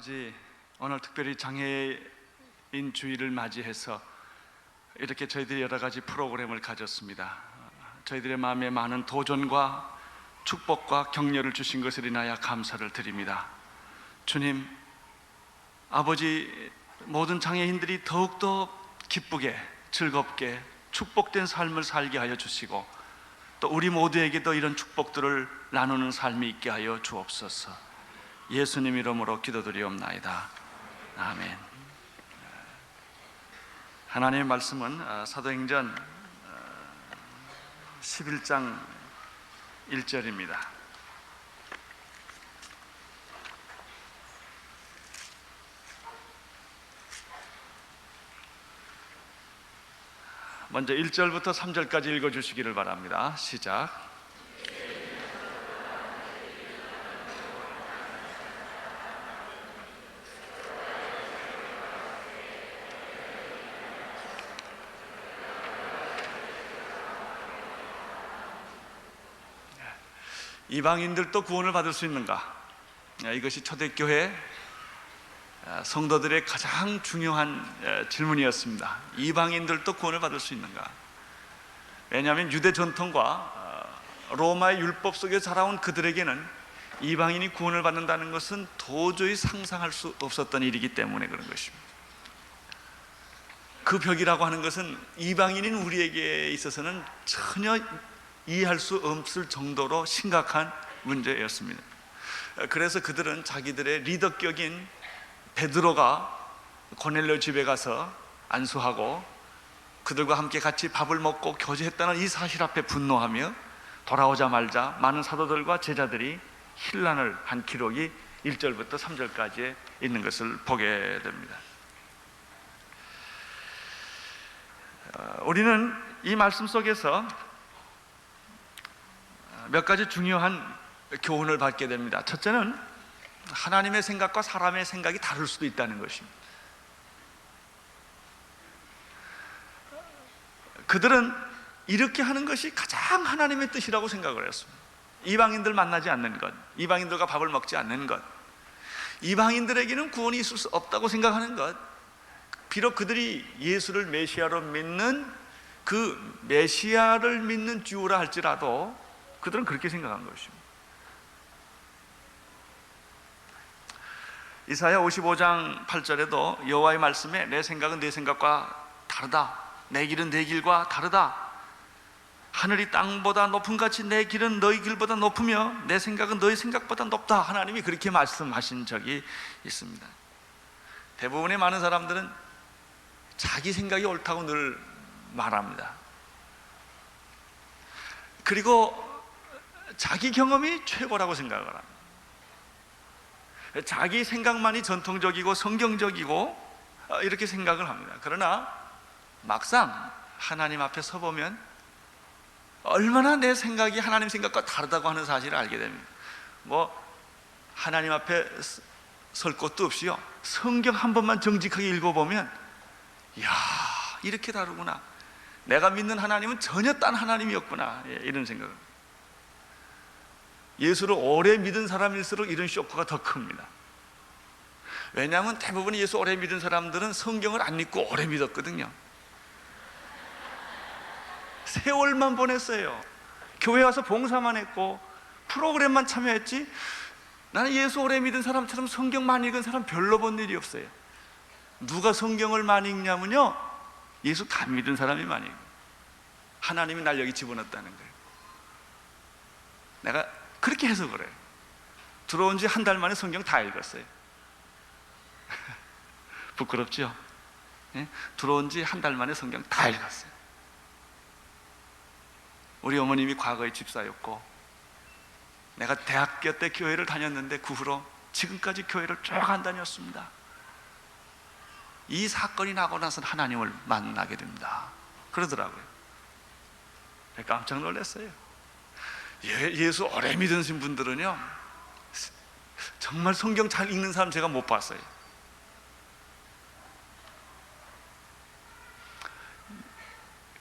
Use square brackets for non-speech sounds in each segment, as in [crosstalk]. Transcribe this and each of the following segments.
아버지 오늘 특별히 장애인 주의를 맞이해서 이렇게 저희들이 여러 가지 프로그램을 가졌습니다. 저희들의 마음에 많은 도전과 축복과 격려를 주신 것을 인하여 감사를 드립니다. 주님, 아버지 모든 장애인들이 더욱더 기쁘게 즐겁게 축복된 삶을 살게 하여 주시고 또 우리 모두에게도 이런 축복들을 나누는 삶이 있게 하여 주옵소서. 예수님 이름으로 기도드리옵나이다. 아멘. 하나님의 말씀은 어, 사도행전 어, 11장 1절입니다. 먼저 1절부터 3절까지 읽어 주시기를 바랍니다. 시작. 이방인들도 구원을 받을 수 있는가? 아, 이것이 초대교회 아, 성도들의 가장 중요한 에, 질문이었습니다. 이방인들도 구원을 받을 수 있는가? 왜냐하면 유대 전통과 어, 로마의 율법 속에 자라온 그들에게는 이방인이 구원을 받는다는 것은 도저히 상상할 수 없었던 일이기 때문에 그런 것입니다. 그 벽이라고 하는 것은 이방인인 우리에게 있어서는 전혀 이해할 수 없을 정도로 심각한 문제였습니다. 그래서 그들은 자기들의 리더격인 베드로가 고넬료 집에 가서 안수하고 그들과 함께 같이 밥을 먹고 교제했다는 이 사실 앞에 분노하며 돌아오자말자 많은 사도들과 제자들이 힐난을 한 기록이 1절부터 3절까지 있는 것을 보게 됩니다. 어, 우리는 이 말씀 속에서 몇 가지 중요한 교훈을 받게 됩니다. 첫째는 하나님의 생각과 사람의 생각이 다를 수도 있다는 것입니다. 그들은 이렇게 하는 것이 가장 하나님의 뜻이라고 생각을 했습니다. 이방인들 만나지 않는 것, 이방인들과 밥을 먹지 않는 것, 이방인들에게는 구원이 있을 수 없다고 생각하는 것, 비록 그들이 예수를 메시아로 믿는 그 메시아를 믿는 주라 할지라도 그들은 그렇게 생각한 것입니다. 이사야 55장 8절에도 여호와의 말씀에 내 생각은 내 생각과 다르다. 내 길은 내 길과 다르다. 하늘이 땅보다 높은 같이 내 길은 너희 길보다 높으며 내 생각은 너희 생각보다 높다. 하나님이 그렇게 말씀하신 적이 있습니다. 대부분의 많은 사람들은 자기 생각이 옳다고 늘 말합니다. 그리고 자기 경험이 최고라고 생각을 합니다. 자기 생각만이 전통적이고 성경적이고 어, 이렇게 생각을 합니다. 그러나 막상 하나님 앞에 서보면 얼마나 내 생각이 하나님 생각과 다르다고 하는 사실을 알게 됩니다. 뭐 하나님 앞에 설 것도 없이요. 성경 한 번만 정직하게 읽어보면 야 이렇게 다르구나. 내가 믿는 하나님은 전혀 딴 하나님이었구나. 예, 이런 생각을. 예수를 오래 믿은 사람일수록 이런 쇼크가 더 큽니다. 왜냐하면 대부분 예수 오래 믿은 사람들은 성경을 안 읽고 오래 믿었거든요. 세월만 보냈어요. 교회 와서 봉사만 했고 프로그램만 참여했지. 나는 예수 오래 믿은 사람처럼 성경 많이 읽은 사람 별로 본 일이 없어요. 누가 성경을 많이 읽냐면요. 예수 다 믿은 사람이 많이 읽어요. 하나님이 날 여기 집어넣었다는 거예요. 내가 그렇게 해서 그래요. 들어온 지 한 달 만에 성경 다 읽었어요. [laughs] 부끄럽죠? 예? 들어온 지 한 달 만에 성경 다 읽었어요. 우리 어머님이 과거에 집사였고, 내가 대학교 때 교회를 다녔는데 그 후로 지금까지 교회를 쭉 안 다녔습니다. 이 사건이 나고 나서 하나님을 만나게 됩니다. 그러더라고요. 깜짝 놀랐어요. 예, 예수 오래 믿으신 분들은요 정말 성경 잘 읽는 사람 제가 못 봤어요.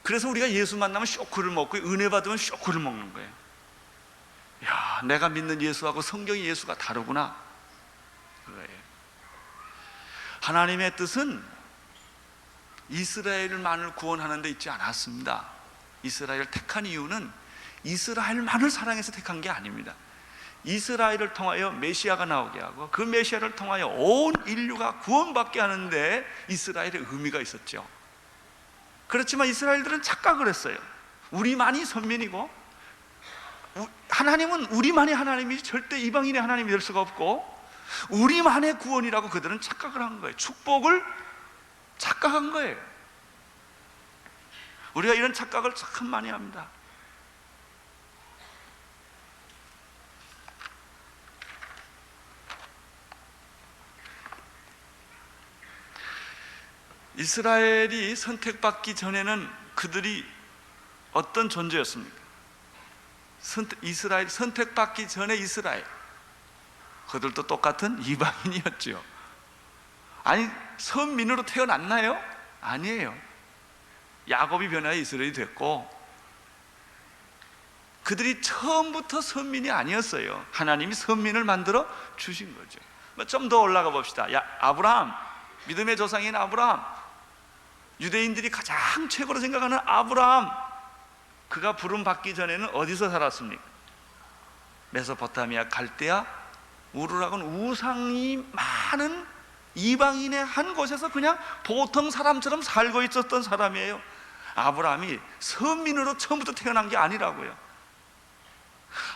그래서 우리가 예수 만나면 쇼크를 먹고 은혜 받으면 쇼크를 먹는 거예요. 야 내가 믿는 예수하고 성경의 예수가 다르구나. 그거예요. 하나님의 뜻은 이스라엘만을 구원하는 데 있지 않았습니다. 이스라엘을 택한 이유는 이스라엘만을 사랑해서 택한 게 아닙니다. 이스라엘을 통하여 메시아가 나오게 하고 그 메시아를 통하여 온 인류가 구원받게 하는데 이스라엘의 의미가 있었죠. 그렇지만 이스라엘들은 착각을 했어요. 우리만이 선민이고 우- 하나님은 우리만의 하나님이지 절대 이방인의 하나님이 될 수가 없고 우리만의 구원이라고 그들은 착각을 한 거예요. 축복을 착각한 거예요. 우리가 이런 착각을 참 많이 합니다. 이스라엘이 선택받기 전에는 그들이 어떤 존재였습니까? 선택, 이스라엘 선택받기 전에 이스라엘 그들도 똑같은 이방인이었죠. 아니 선민으로 태어났나요? 아니에요. 야곱이 변하여 이스라엘이 됐고 그들이 처음부터 선민이 아니었어요. 하나님이 선민을 만들어 주신 거죠. 좀 더 올라가 봅시다. 야, 아브라함 믿음의 조상인 아브라함 유대인들이 가장 최고로 생각하는 아브라함 그가 부름 받기 전에는 어디서 살았습니까? 메소포타미아 갈대아 우르락은 우상이 많은 이방인의 한 곳에서 그냥 보통 사람처럼 살고 있었던 사람이에요. 아브라함이 선민으로 처음부터 태어난 게 아니라고요.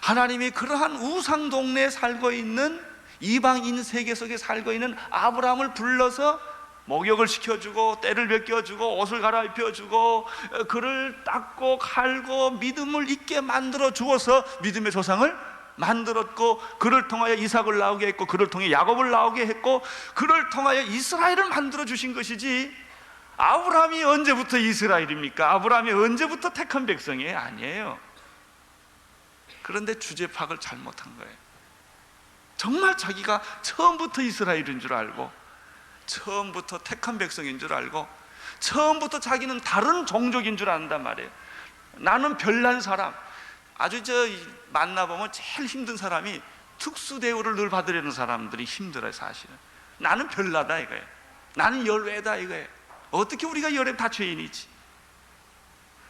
하나님이 그러한 우상 동네에 살고 있는 이방인 세계 속에 살고 있는 아브라함을 불러서 목욕을 시켜주고 때를 벗겨주고 옷을 갈아입혀주고 어, 그를 닦고 갈고 믿음을 있게 만들어 주어서 믿음의 조상을 만들었고 그를 통하여 이삭을 나오게 했고 그를 통해 야곱을 나오게 했고 그를 통하여 이스라엘을 만들어 주신 것이지 아브라함이 언제부터 이스라엘입니까? 아브라함이 언제부터 택한 백성이에요? 아니에요. 그런데 주제 파악을 잘못한 거예요. 정말 자기가 처음부터 이스라엘인 줄 알고 처음부터 택한 백성인 줄 알고 처음부터 자기는 다른 종족인 줄 안단 말이에요. 나는 별난 사람. 아주 저 만나보면 제일 힘든 사람이 특수 대우를 늘 받으려는 사람들이 힘들어요, 사실은. 나는 별나다 이거예요. 나는 열외다 이거예요. 어떻게 우리가 열외 다 죄인이지?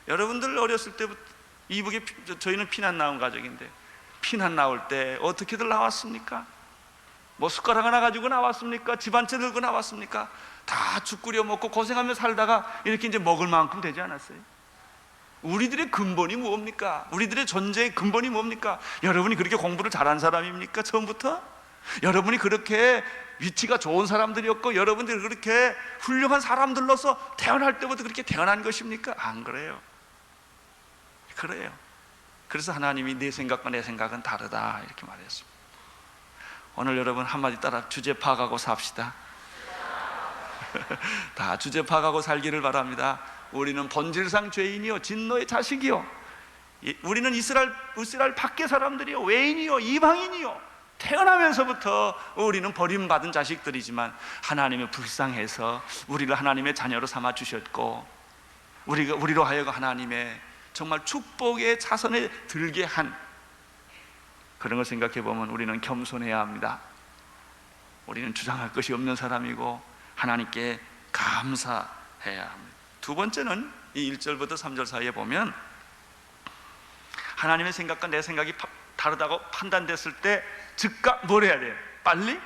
여러분들 어렸을 때부터 이북에 저희는 피난 나온 가족인데 피난 나올 때 어떻게들 나왔습니까? 뭐 숟가락 하나 가지고 나왔습니까? 집안채 들고 나왔습니까? 다죽 끓여 먹고 고생하며 살다가 이렇게 이제 먹을 만큼 되지 않았어요? 우리들의 근본이 뭡니까? 우리들의 존재의 근본이 뭡니까? 여러분이 그렇게 공부를 잘한 사람입니까? 처음부터? 여러분이 그렇게 위치가 좋은 사람들이었고 여러분들이 그렇게 훌륭한 사람들로서 태어날 때부터 그렇게 태어난 것입니까? 안 그래요. 그래요. 그래서 하나님이 내 생각과 내 생각은 다르다 이렇게 말했습니다. 오늘 여러분 한마디 따라 주제 파악하고 삽시다. [laughs] 다 주제 파악하고 살기를 바랍니다. 우리는 본질상 죄인이요 진노의 자식이요. 이- 우리는 이스라엘 이스라엘 밖의 사람들이요 외인이요 이방인이요. 태어나면서부터 우리는 버림받은 자식들이지만 하나님의 불쌍해서 우리를 하나님의 자녀로 삼아 주셨고 우리가 우리로 하여금 하나님의 정말 축복의 자선에 들게 한 그런 걸 생각해 보면 우리는 겸손해야 합니다. 우리는 주장할 것이 없는 사람이고 하나님께 감사해야 합니다. 두 번째는 이 1절부터 3절 사이에 보면 하나님의 생각과 내 생각이 파- 다르다고 판단됐을 때 즉각 뭘 해야 돼요? 빨리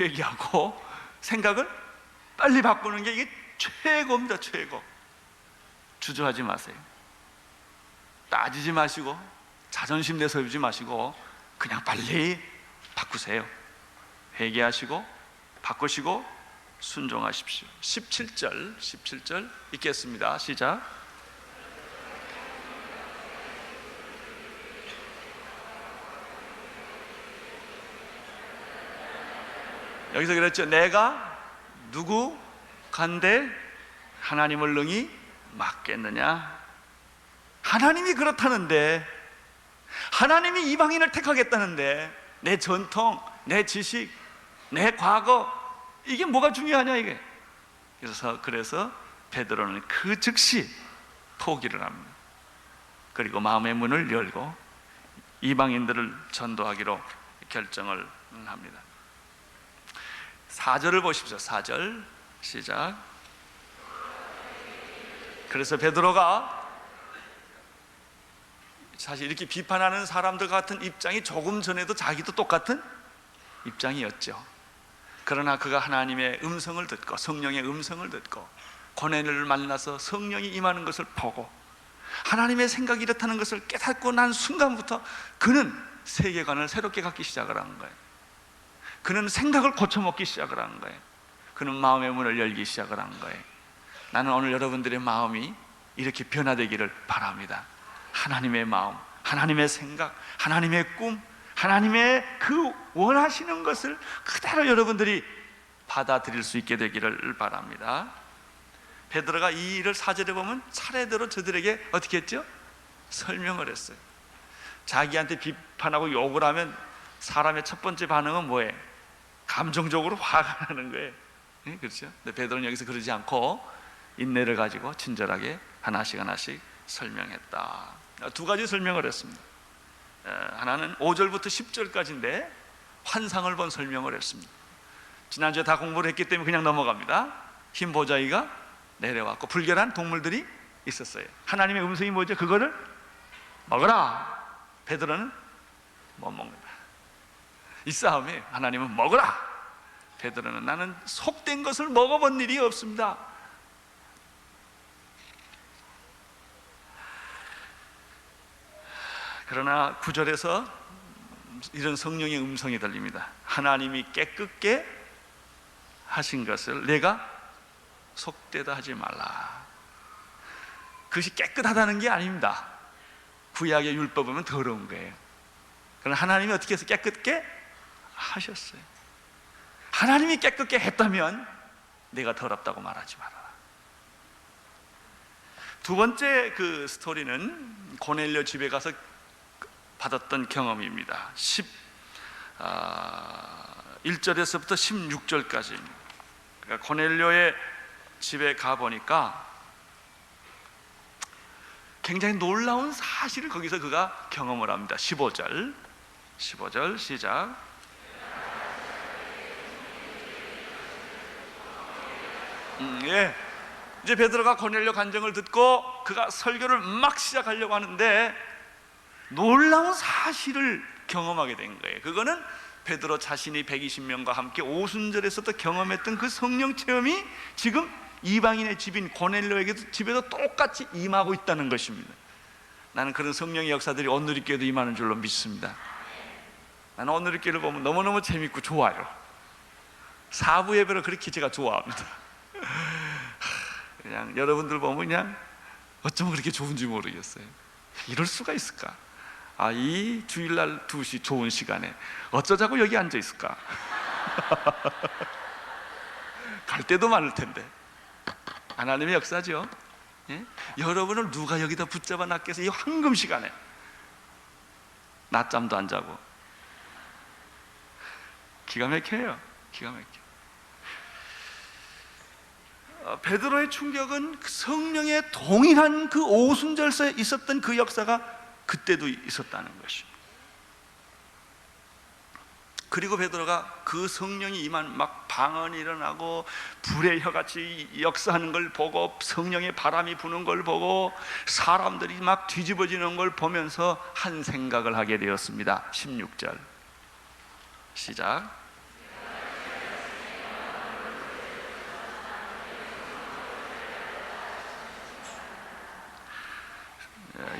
회개하고 생각을 빨리 바꾸는 게 이게 최고입니다, 최고. 주저하지 마세요. 따지지 마시고 자존심 내세우지 마시고 그냥 빨리 바꾸세요. 회개하시고 바꾸시고 순종하십시오. 17절, 17절 읽겠습니다. 시작. 여기서 그랬죠. 내가 누구 간데 하나님을 능히 맡겠느냐? 하나님이 그렇다는데 하나님이 이방인을 택하겠다는데 내 전통, 내 지식, 내 과거 이게 뭐가 중요하냐 이게. 그래서 그래서 베드로는 그 즉시 포기를 합니다. 그리고 마음의 문을 열고 이방인들을 전도하기로 결정을 합니다. 4절을 보십시오. 4절 시작. 그래서 베드로가 사실 이렇게 비판하는 사람들 같은 입장이 조금 전에도 자기도 똑같은 입장이었죠. 그러나 그가 하나님의 음성을 듣고 성령의 음성을 듣고 고뇌를 만나서 성령이 임하는 것을 보고 하나님의 생각이 이렇다는 것을 깨닫고 난 순간부터 그는 세계관을 새롭게 갖기 시작을 한 거예요. 그는 생각을 고쳐먹기 시작을 한 거예요. 그는 마음의 문을 열기 시작을 한 거예요. 나는 오늘 여러분들의 마음이 이렇게 변화되기를 바랍니다. 하나님의 마음, 하나님의 생각, 하나님의 꿈, 하나님의 그 원하시는 것을 그대로 여러분들이 받아들일 수 있게 되기를 바랍니다. 베드로가 이 일을 사절에 보면 차례대로 저들에게 어떻게 했죠? 설명을 했어요. 자기한테 비판하고 욕을 하면 사람의 첫 번째 반응은 뭐예요? 감정적으로 화가 나는 거예요. 예, 그렇죠? 근데 베드로는 여기서 그러지 않고 인내를 가지고 친절하게 하나씩 하나씩 설명했다. 두 가지 설명을 했습니다. 어, 하나는 5절부터 10절까지인데 환상을 본 설명을 했습니다. 지난주에 다 공부를 했기 때문에 그냥 넘어갑니다. 흰 보자기가 내려왔고 불결한 동물들이 있었어요. 하나님의 음성이 뭐죠? 그거를 먹어라. 베드로는 못 먹는다. 이 싸움에 하나님은 먹어라. 베드로는 나는 속된 것을 먹어본 일이 없습니다. 그러나 구절에서 이런 성령의 음성이 들립니다. 하나님이 깨끗게 하신 것을 내가 속되다 하지 말라. 그것이 깨끗하다는 게 아닙니다. 구약의 율법은 더러운 거예요. 그러나 하나님이 어떻게 해서 깨끗게 하셨어요. 하나님이 깨끗게 했다면 내가 더럽다고 말하지 말아라. 두 번째 그 스토리는 고넬료 집에 가서 받았던 경험입니다. 10 아, 1절에서부터 16절까지입니다. 그러니까 고넬료의 집에 가 보니까 굉장히 놀라운 사실을 거기서 그가 경험을 합니다. 15절. 15절 시작. 음, 예. 이제 베드로가 고넬료 간증을 듣고 그가 설교를 막 시작하려고 하는데 놀라운 사실을 경험하게 된 거예요. 그거는 베드로 자신이 120명과 함께 오순절에서도 경험했던 그 성령 체험이 지금 이방인의 집인 고넬료에게도 집에도 똑같이 임하고 있다는 것입니다. 나는 그런 성령의 역사들이 오늘리교회도 임하는 줄로 믿습니다. 나는 오늘리교회를 보면 너무너무 재밌고 좋아요. 사부 예배를 그렇게 제가 좋아합니다. [laughs] 그냥 여러분들 보면 그냥 어쩌면 그렇게 좋은지 모르겠어요. 이럴 수가 있을까? 아, 이 주일날 2시 좋은 시간에 어쩌자고 여기 앉아 있을까? [laughs] 갈 때도 많을 텐데. 하나님의 역사죠. 예? 여러분을 누가 여기다 붙잡아 놨겠어요? 이 황금 시간에. 낮잠도 안 자고. 기가 막혀요. 기가 막혀. 어, 베드로의 충격은 그 성령의 동일한 그 오순절서에 있었던 그 역사가 그때도 있었다는 것입니다. 그리고 베드로가 그 성령이 임한 막 방언이 일어나고 불의 혀같이 역사하는 걸 보고 성령의 바람이 부는 걸 보고 사람들이 막 뒤집어지는 걸 보면서 한 생각을 하게 되었습니다. 16절 시작.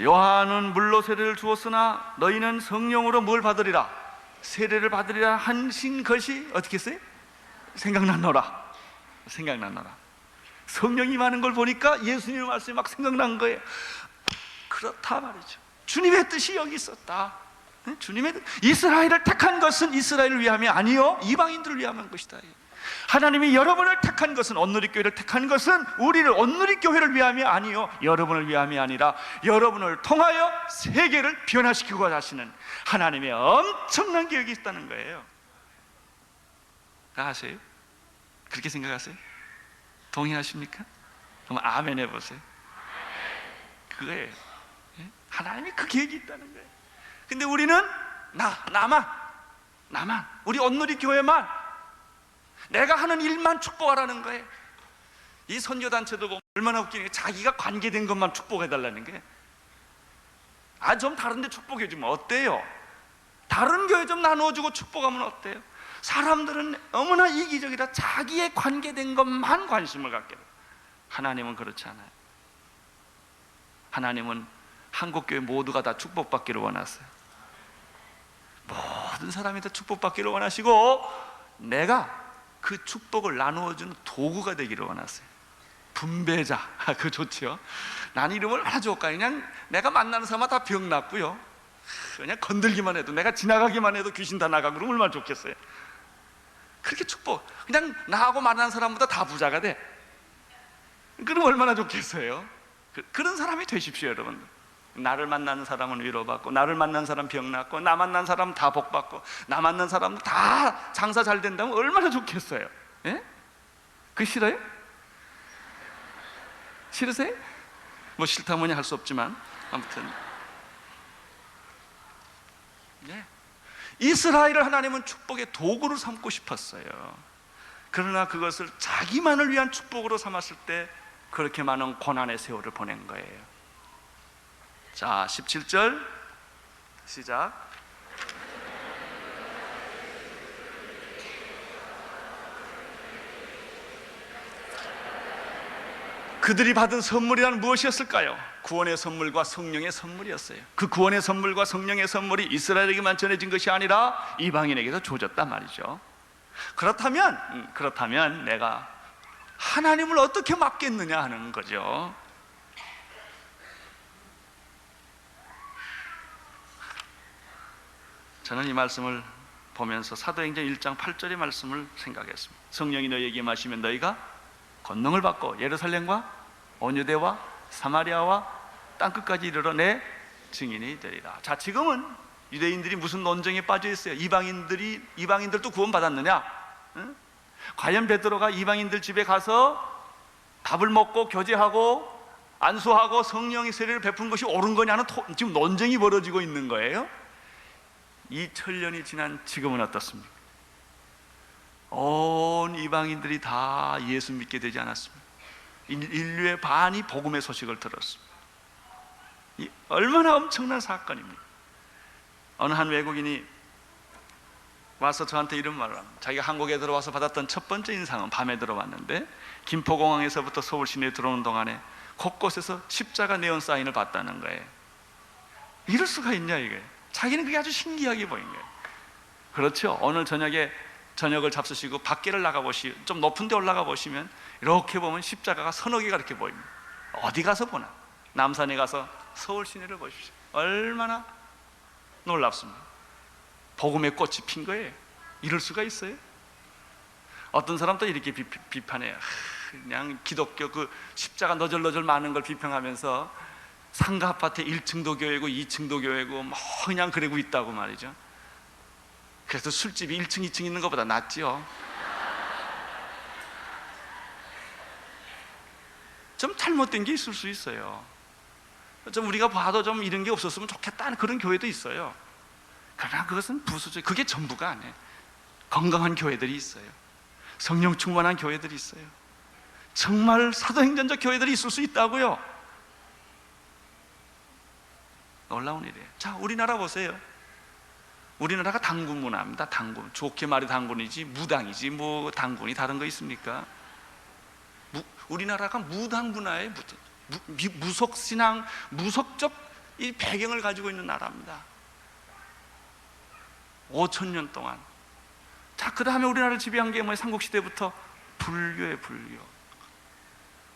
요한은 물로 세례를 주었으나 너희는 성령으로 뭘 받으리라? 세례를 받으리라 하신 것이 어떻게 했어요? 생각났노라. 생각났노라. 성령이 많은 걸 보니까 예수님의 말씀이 막 생각난 거예요. 그렇다 말이죠. 주님의 뜻이 여기 있었다. 주님의 뜻. 이스라엘을 택한 것은 이스라엘을 위함이 아니요 이방인들을 위함한 것이다. 하나님이 여러분을 택한 것은 온누리 교회를 택한 것은 우리를 온누리 교회를 위함이 아니요 여러분을 위함이 아니라 여러분을 통하여 세계를 변화시키고 하시는 하나님의 엄청난 계획이 있다는 거예요. 아세요? 그렇게 생각하세요? 동의하십니까? 그럼 아멘 해보세요. 그거예요. 예? 하나님이 그 계획이 있다는 거예요. 근데 우리는 나 나만 나만 우리 온누리 교회만 내가 하는 일만 축복하라는 거예요. 이 선교 단체도 보면 얼마나 웃기는 게 자기가 관계된 것만 축복해 달라는 게. 아 좀 다른데 축복해 주면 어때요? 다른 교회 좀 나누어주고 축복하면 어때요? 사람들은 너무나 이기적이라 자기의 관계된 것만 관심을 갖게 돼요. 하나님은 그렇지 않아요. 하나님은 한국 교회 모두가 다 축복받기를 원하세요. 모든 사람이 다 축복받기를 원하시고 내가 그 축복을 나누어 주는 도구가 되기를 원하세요. 분배자, [laughs] 그 좋죠. 난 이름을 얼마나 좋을까? 그냥 내가 만나는 사람마다 다 병 났고요. 그냥 건들기만 해도 내가 지나가기만 해도 귀신 다 나가고 그러면 얼마나 좋겠어요. 그렇게 축복. 그냥 나하고 만나는 사람보다 다 부자가 돼. 그럼 얼마나 좋겠어요. 그, 그런 사람이 되십시오, 여러분. 나를 만나는 사람은 위로받고, 나를 만난 사람 병 낫고, 나 만난 사람 다 복받고, 나 만난 사람 다 장사 잘 된다면 얼마나 좋겠어요. 예? 그 싫어요? 싫으세요? 뭐 싫다 뭐니 할 수 없지만 아무튼 네. 이스라엘을 하나님은 축복의 도구로 삼고 싶었어요. 그러나 그것을 자기만을 위한 축복으로 삼았을 때 그렇게 많은 고난의 세월을 보낸 거예요. 자, 17절 시작. 그들이 받은 선물이란 무엇이었을까요? 구원의 선물과 성령의 선물이었어요. 그 구원의 선물과 성령의 선물이 이스라엘에게만 전해진 것이 아니라 이방인에게도 조졌단 말이죠. 그렇다면 음, 그렇다면 내가 하나님을 어떻게 맡겠느냐 하는 거죠. 저는 이 말씀을 보면서 사도행전 1장 8절의 말씀을 생각했습니다. 성령이 너희에게 마시면 너희가 권능을 받고 예루살렘과 온유대와 사마리아와 땅 끝까지 이르러 내 증인이 되리라. 자, 지금은 유대인들이 무슨 논쟁에 빠져 있어요? 이방인들이 이방인들도 구원받았느냐? 응? 과연 베드로가 이방인들 집에 가서 밥을 먹고 교제하고 안수하고 성령의 세례를 베푼 것이 옳은 거냐는 토- 지금 논쟁이 벌어지고 있는 거예요. 2000년이 지난 지금은 어떻습니까? 온 이방인들이 다 예수 믿게 되지 않았습니다. 인- 인류의 반이 복음의 소식을 들었습니다. 이 얼마나 엄청난 사건입니다. 어느 한 외국인이 와서 저한테 이런 말을 합니다. 자기가 한국에 들어와서 받았던 첫 번째 인상은 밤에 들어왔는데 김포공항에서부터 서울 시내에 들어오는 동안에 곳곳에서 십자가 네온 사인을 봤다는 거예요. 이럴 수가 있냐 이게. 자기는 그게 아주 신기하게 보인 거예요. 그렇죠. 오늘 저녁에 저녁을 잡수시고 밖에를 나가 보시, 좀 높은 데 올라가 보시면 이렇게 보면 십자가가 서너 개가 이렇게 보입니다. 어디 가서 보나? 남산에 가서 서울 시내를 보십시오. 얼마나 놀랍습니다. 복음의 꽃이 핀 거예요. 이럴 수가 있어요? 어떤 사람도 이렇게 비, 비판해요. 하, 그냥 기독교 그 십자가 너절너절 많은 걸 비평하면서 상가 아파트 1층도 교회고 2층도 교회고 뭐 그냥 그러고 있다고 말이죠. 그래서 술집이 1층, 2층 있는 것보다 낫지요. 좀 잘못된 게 있을 수 있어요. 좀 우리가 봐도 좀 이런 게 없었으면 좋겠다는 그런 교회도 있어요. 그러나 그것은 부수적, 그게 전부가 아니에요. 건강한 교회들이 있어요. 성령 충만한 교회들이 있어요. 정말 사도행전적 교회들이 있을 수 있다고요. 놀라운 일이에요. 자, 우리나라 보세요. 우리나라가 당군 문화입니다. 당군. 좋게 말이 당군이지 무당이지 뭐 당군이 다른 거 있습니까? 무, 우리나라가 무당 문화의 무, 무, 미- 무속 신앙, 무속적 이 배경을 가지고 있는 나라입니다. 5천 년 동안. 자, 그 다음에 우리나라를 지배한 게 뭐예요? 삼국시대부터 불교의 불교.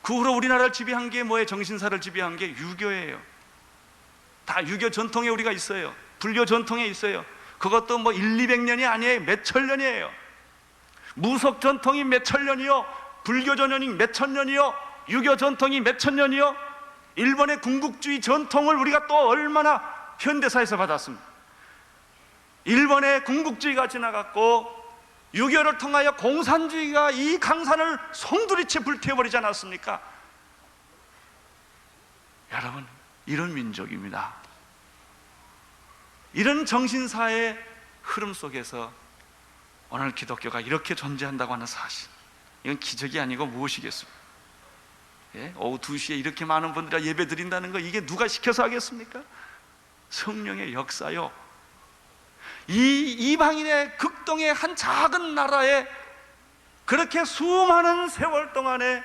그 후로 우리나라를 지배한 게 뭐예요? 정신사를 지배한 게 유교예요. 다 유교 전통에 우리가 있어요. 불교 전통에 있어요. 그것도 뭐 1, 200년이 아니에요. 몇천 년이에요. 무속 전통이 몇천 년이요. 불교 전통이 몇천 년이요. 유교 전통이 몇천 년이요. 일본의 군국주의 전통을 우리가 또 얼마나 현대사에서 받았습니다. 일본의 군국주의가 지나갔고 유교를 통하여 공산주의가 이 강산을 송두리째 불태워버리지 않았습니까? 여러분 이런 민족입니다. 이런 정신사의 흐름 속에서 오늘 기독교가 이렇게 존재한다고 하는 사실 이건 기적이 아니고 무엇이겠습니까? 예? 오후 2시에 이렇게 많은 분들이 예배 드린다는 거 이게 누가 시켜서 하겠습니까? 성령의 역사요 이 이방인의 극동의 한 작은 나라에 그렇게 수많은 세월 동안에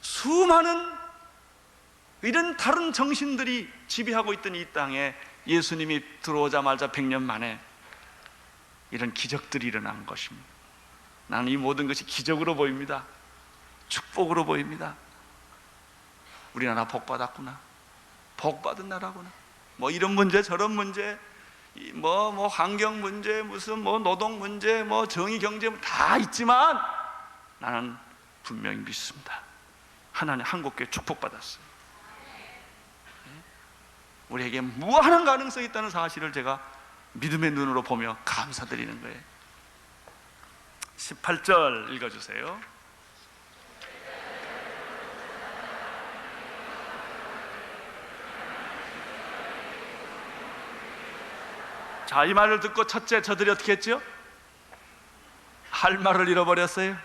수많은 이런 다른 정신들이 지배하고 있던 이 땅에 예수님이 들어오자마자 100년 만에 이런 기적들이 일어난 것입니다. 나는 이 모든 것이 기적으로 보입니다. 축복으로 보입니다. 우리나라 복 받았구나. 복 받은 나라구나. 뭐 이런 문제 저런 문제 뭐뭐 뭐 환경 문제 무슨 뭐 노동 문제 뭐 정의 경제 다 있지만 나는 분명히 믿습니다. 하나님 한국교회 축복 받았어요. 우리에게 무한한 가능성이 있다는 사실을 제가 믿음의 눈으로 보며 감사드리는 거예요. 18절 읽어주세요. 자, 이 말을 듣고 첫째 저들이 어떻게 했죠? 할 말을 잃어버렸어요.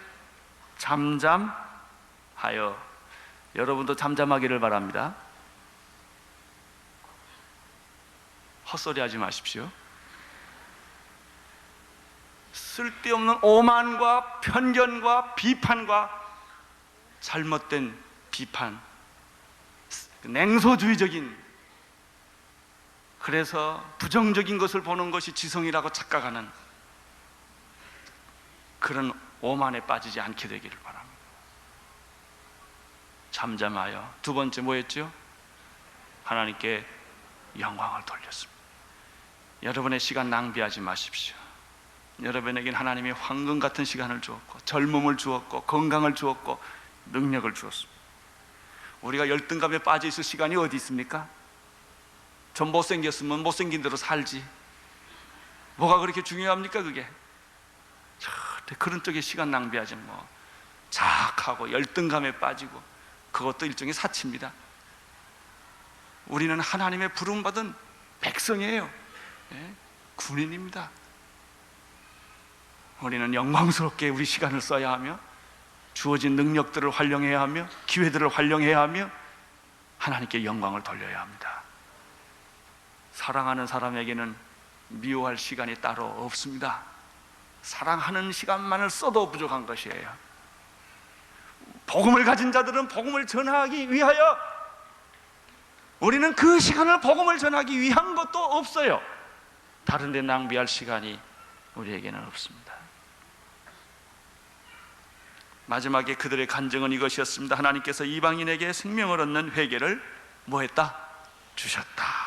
잠잠하여. 여러분도 잠잠하기를 바랍니다. 헛소리 하지 마십시오. 쓸데없는 오만과 편견과 비판과 잘못된 비판, 냉소주의적인 그래서 부정적인 것을 보는 것이 지성이라고 착각하는 그런 오만에 빠지지 않게 되기를 바랍니다. 잠잠하여 두 번째 뭐였죠? 하나님께 영광을 돌렸습니다. 여러분의 시간 낭비하지 마십시오. 여러분에겐 하나님이 황금 같은 시간을 주었고 젊음을 주었고 건강을 주었고 능력을 주었습니다. 우리가 열등감에 빠져 있을 시간이 어디 있습니까? 전 못생겼으면 못생긴 대로 살지. 뭐가 그렇게 중요합니까, 그게? 절대 그런 쪽에 시간 낭비하지 뭐. 자학하고 열등감에 빠지고 그것도 일종의 사치입니다. 우리는 하나님의 부름받은 백성이에요. 예? 군인입니다. 우리는 영광스럽게 우리 시간을 써야 하며 주어진 능력들을 활용해야 하며 기회들을 활용해야 하며 하나님께 영광을 돌려야 합니다. 사랑하는 사람에게는 미워할 시간이 따로 없습니다. 사랑하는 시간만을 써도 부족한 것이에요. 복음을 가진 자들은 복음을 전하기 위하여 우리는 그 시간을 복음을 전하기 위한 것도 없어요. 다른 데 낭비할 시간이 우리에게는 없습니다. 마지막에 그들의 간증은 이것이었습니다. 하나님께서 이방인에게 생명을 얻는 회개를 뭐했다? 주셨다.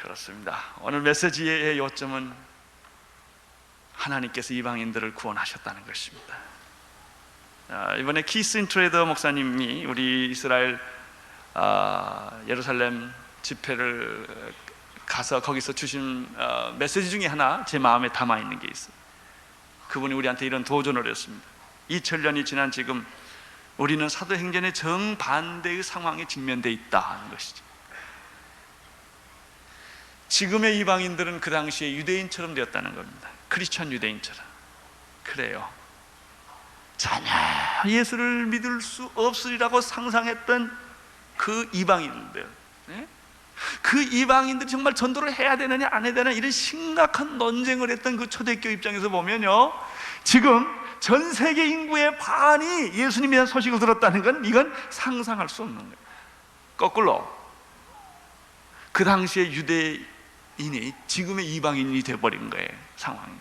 그렇습니다. 오늘 메시지의 요점은 하나님께서 이방인들을 구원하셨다는 것입니다. 아, 이번에 키스 인트레더 목사님이 우리 이스라엘 아, 예루살렘 집회를 가서 거기서 주신 어, 메시지 중에 하나 제 마음에 담아 있는 게 있어요. 그분이 우리한테 이런 도전을 했습니다. 2000년이 지난 지금 우리는 사도행전의 정반대의 상황에 직면돼 있다 하는 것이죠. 지금의 이방인들은 그 당시에 유대인처럼 되었다는 겁니다. 크리스천 유대인처럼. 그래요. 전혀 예수를 믿을 수 없으리라고 상상했던 그 이방인들. 네? 그 이방인들이 정말 전도를 해야 되느냐 안 해야 되느냐 이런 심각한 논쟁을 했던 그 초대교 입장에서 보면요. 지금 전 세계 인구의 반이 예수님에 대한 소식을 들었다는 건 이건 상상할 수 없는 거예요. 거꾸로 그 당시에 유대인이 지금의 이방인이 돼버린 거예요. 상황이.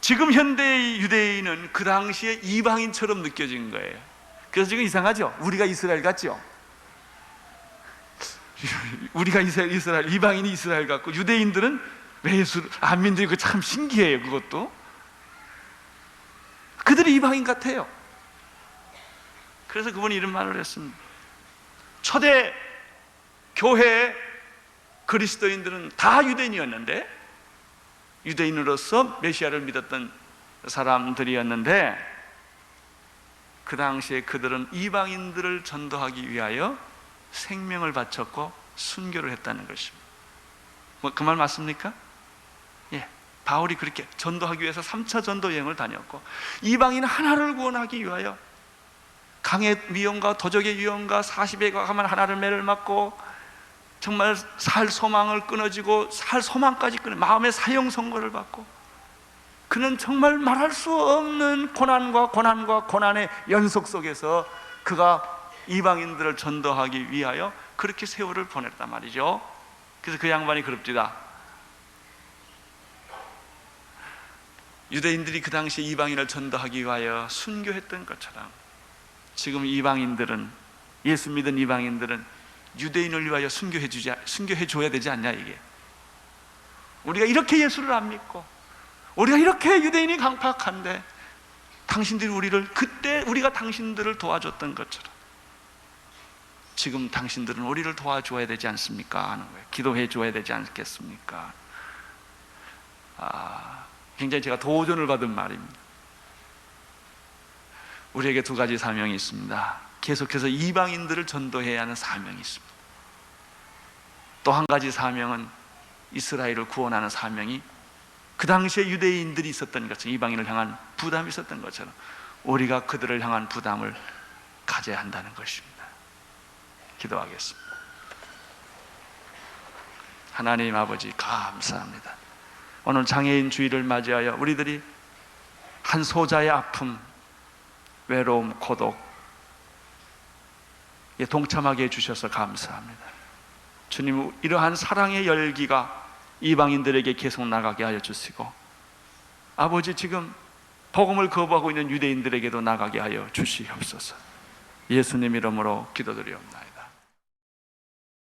지금 현대의 유대인은 그 당시에 이방인처럼 느껴진 거예요. 그래서 지금 이상하죠? 우리가 이스라엘 같죠? 우리가 이스라엘, 이스라엘, 이방인이 이스라엘 같고 유대인들은 왜 예수, 안민들이 그참 신기해요, 그것도. 그들이 이방인 같아요. 그래서 그분이 이런 말을 했습니다. 초대 교회 그리스도인들은 다 유대인이었는데 유대인으로서 메시아를 믿었던 사람들이었는데 그 당시에 그들은 이방인들을 전도하기 위하여 생명을 바쳤고 순교를 했다는 것입니다. 뭐 그 말 맞습니까? 예. 바울이 그렇게 전도하기 위해서 3차 전도 여행을 다녔고 이방인 하나를 구원하기 위하여 강의 위험과 도적의 위험과 40에 가면 하나를 매를 맞고 정말 살 소망을 끊어지고 살 소망까지 끊어 마음의 사형 선고를 받고 그는 정말 말할 수 없는 고난과 고난과 고난의 연속 속에서 그가 이방인들을 전도하기 위하여 그렇게 세월을 보냈단 말이죠. 그래서 그 양반이 그럽니다. 유대인들이 그 당시 이방인을 전도하기 위하여 순교했던 것처럼 지금 이방인들은 예수 믿은 이방인들은 유대인을 위하여 순교해 주지 순교해 줘야 되지 않냐 이게. 우리가 이렇게 예수를 안 믿고 우리가 이렇게 유대인이 강팍한데 당신들이 우리를 그때 우리가 당신들을 도와줬던 것처럼 지금 당신들은 우리를 도와줘야 되지 않습니까? 하는 거예요. 기도해 줘야 되지 않겠습니까? 아, 굉장히 제가 도전을 받은 말입니다. 우리에게 두 가지 사명이 있습니다. 계속해서 이방인들을 전도해야 하는 사명이 있습니다. 또 한 가지 사명은 이스라엘을 구원하는 사명이 그 당시에 유대인들이 있었던 것처럼 이방인을 향한 부담이 있었던 것처럼 우리가 그들을 향한 부담을 가져야 한다는 것입니다. 기도하겠습니다. 하나님 아버지 감사합니다. 오늘 장애인 주의를 맞이하여 우리들이 한 소자의 아픔, 외로움, 고독 에 동참하게 해주셔서 감사합니다. 주님 이러한 사랑의 열기가 이방인들에게 계속 나가게 하여 주시고 아버지 지금 복음을 거부하고 있는 유대인들에게도 나가게 하여 주시옵소서. 예수님 이름으로 기도드리옵나이다.